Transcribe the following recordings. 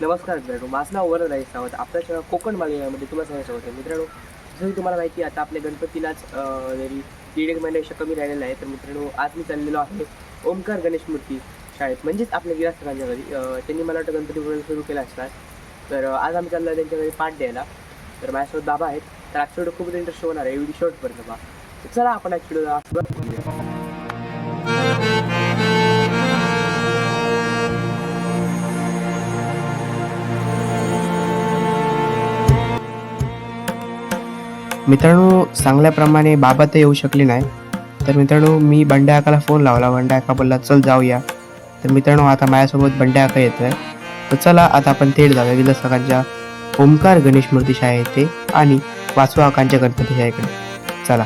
नमस्कार मित्रांनो माझं नाव वरद आहे सावंत. आपल्या कोकण मालिकामध्ये तुम्हाला सांगायचं होतं मित्रांनो जसं तुम्हाला माहिती आहे आता आपल्या गणपतीलाच जरी दीड एक महिन्यापेक्षा कमी राहिलेला आहे तर मित्रांनो आज मी चाललेलो आहे ओमकार गणेश मूर्ती शाळेत. म्हणजेच आपल्या गिरास्थकांच्या घरी. त्यांनी मला वाटतं गणपती वगैरे सुरू केला असणार. तर आज आम्ही चाललो आहे त्यांच्या घरी पाठ द्यायला. तर माझ्यासोबत बाबा आहेत. तर आजचा व्हिडिओ खूप इंटरेस्ट होणार आहे एवढी शॉर्ट पर्यंत बा चला आपण आजच्या व्हिडिओला मित्रांनो सांगल्याप्रमाणे बाबा तर येऊ शकले नाही. तर मित्रांनो मी बंड्या आकाला फोन लावला. बंड्या आका बोलला चल जाऊया. तर मित्रांनो आता माझ्यासोबत बंड्या आका येतोय तर चला आता आपण थेट जाऊया. विला ओंकार गणेश मूर्ती शाळा येते आणि वासू आकांच्या गणपती शाळेकडे. चला.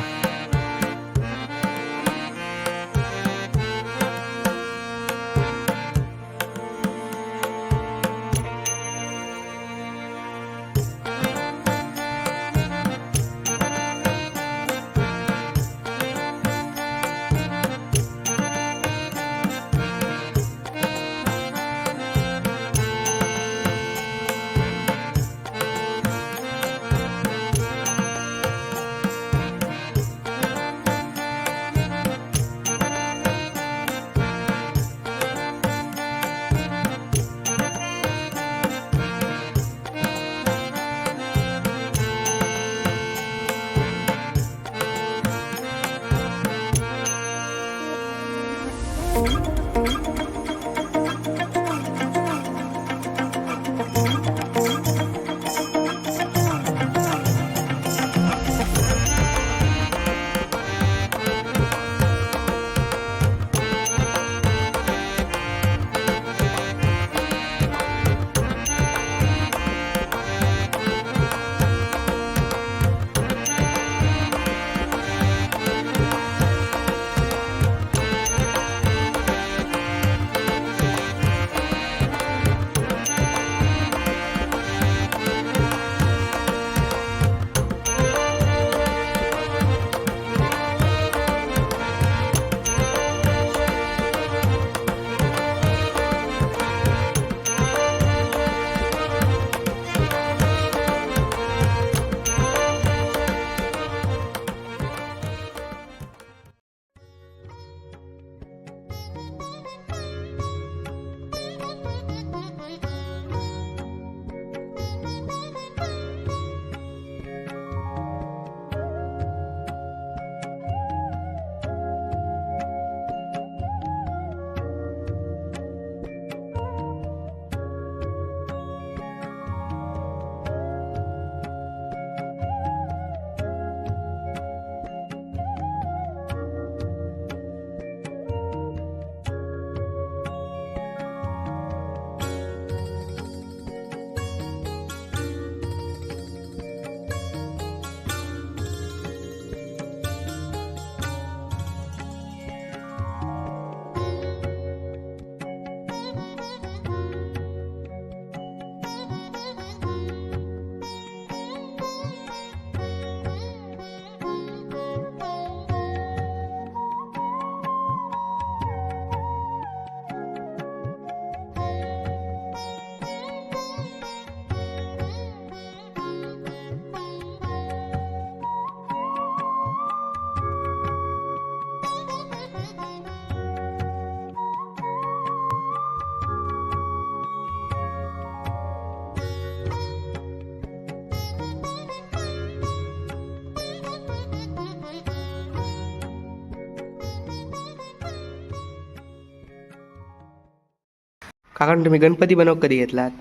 कारण तुम्ही गणपती बनव कधी घेतलात?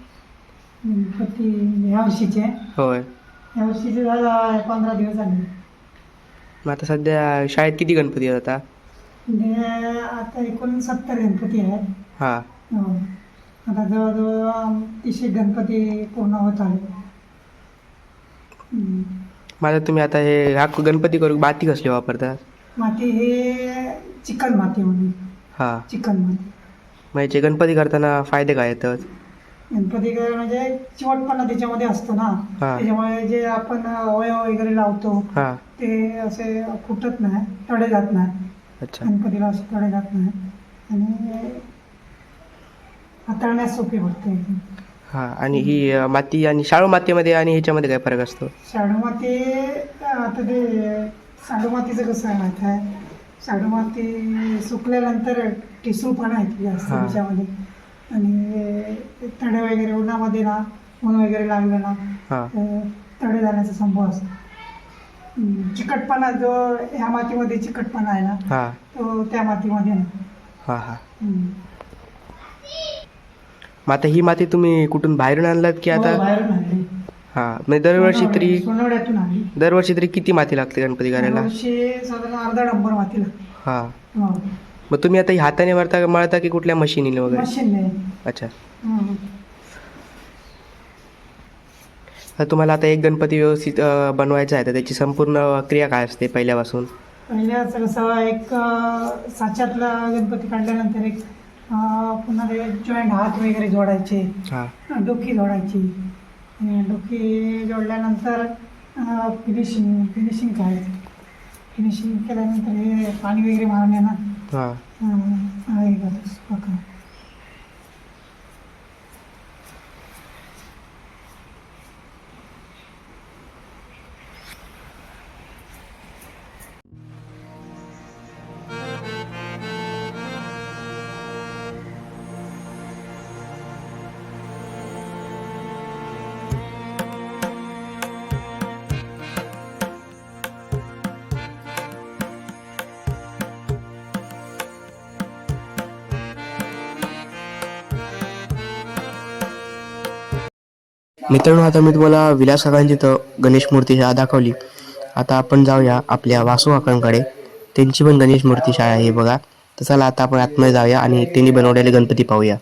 गणपती ह्या वर्षीचे. होय. ह्या वर्षीचे झाला पंधरा दिवस झाले. मग आता सध्या शाळेत किती गणपती आहेत आता? म्हणजे आता एकूण सत्तर गणपती आहेत. हां. हो. आता जवळजवळ तीसशे गणपती पूर्ण होत आले हम्म. माझा तुम्ही आता हे हा गणपती करू माती कसली वापरतात माती हे चिकन माती म्हणून. हां. चिकन माती. म्हणजे गणपती करताना फायदे काय येतात गणपती काय म्हणजे चिवटपणा त्याच्यामध्ये असतो ना. हा. त्याच्यामुळे जे आपण अवयव वगैरे लावतो हां. ते असे फुटत नाही तडे जात नाही. अच्छा. गणपतीला असे तडे जात नाही. आणि हाताळण्यास सोपी पडते हां आणि ही अं, माती आणि शाळू मातीमध्ये आणि ह्याच्यामध्ये काय फरक असतो? शाडू माती आता ते शाडू मातीचं कसं आहे माहिती आहे? शाडू माती सुकल्यानंतर ठिसूळपणा येते जास्त हा. त्याच्यामध्ये. आणि तडे वगैरे उन्हामध्ये ना ऊन वगैरे लागलं ना हां. तर तडे जाण्याचा संभव असतो. हम्म, चिकटपणा जो ह्या मातीमध्ये चिकटपणा आहे ना हां. तो त्या मातीमध्ये नाही. हां हां. हम्म. मग आता ही माती तुम्ही कुठून बाहेरून आणलात की आता हो, बाहेरून आणली. हां म्हणजे दरवर्षी तरी सोनवड्यातून दरवर्षी तरी किती माती लागते गणपती करायला साधारण अर्धा डंबर मातीला हां. हो. मग तुम्ही आता ही हाताने मरता मळता की कुठल्या मशीनीने वगैरे? अच्छा. हम्म. तर तुम्हाला आता एक गणपती व्यवस्थित अं, बनवायचा आहे तर त्याची संपूर्ण क्रिया काय असते पहिल्यापासून? पहिल्याच कसं एक अं, साच्यातला गणपती काढल्यानंतर एक अं, पुन्हा ते जॉईंट हात वगैरे जोडायचे. हां डोकी जोडायची. डोकी जोडल्यानंतर फिनिशिंग फिनिशिंग करायचं फिनिशिंग केल्यानंतर हे पाणी वगैरे मारणे ना हां मित्रांनो आता मी तुम्हाला विलास काकांची तर गणेश मूर्ती शाळा दाखवली. आता आपण जाऊया आपल्या वासू काकांकडे. त्यांची पण गणेश मूर्ती शाळा आहे बघा. तर चला आता आपण आतमध्ये जाऊया आणि त्यांनी बनवलेले गणपती पाहूया.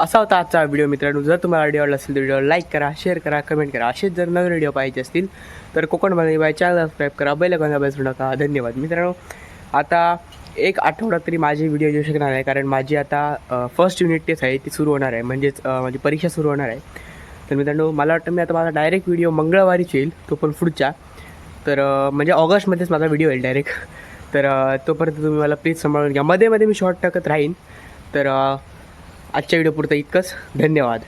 असा होता आजचा व्हिडिओ मित्रांनो जर तुम्हाला व्हिडिओ आवडला असेल तर व्हिडिओ लाईक करा शेअर करा कमेंट करा. असेच जर नवीन व्हिडिओ पाहिजे असतील तर कोकणमध्ये बाय चॅनल सबस्क्राईब करा. बैल बसू नका. धन्यवाद. मित्रांनो आता एक आठवडा तरी माझे व्हिडिओ येऊ शकणार आहे. कारण माझी आता फर्स्ट युनिट टेस्ट आहे. ती सुरू होणार आहे. म्हणजेच माझी परीक्षा सुरू होणार आहे. तर मित्रांनो मला वाटतं मी आता माझा डायरेक्ट व्हिडिओ मंगळवारीच येईल. तो पण पुढच्या. तर म्हणजे ऑगस्टमध्येच माझा व्हिडिओ येईल डायरेक्ट तर तोपर्यंत तुम्ही मला प्लीज सांभाळून घ्या. मध्ये मध्ये मी शॉर्ट टाकत राहीन. तर आजच्या व्हिडिओ पुरतं इतकंच. धन्यवाद.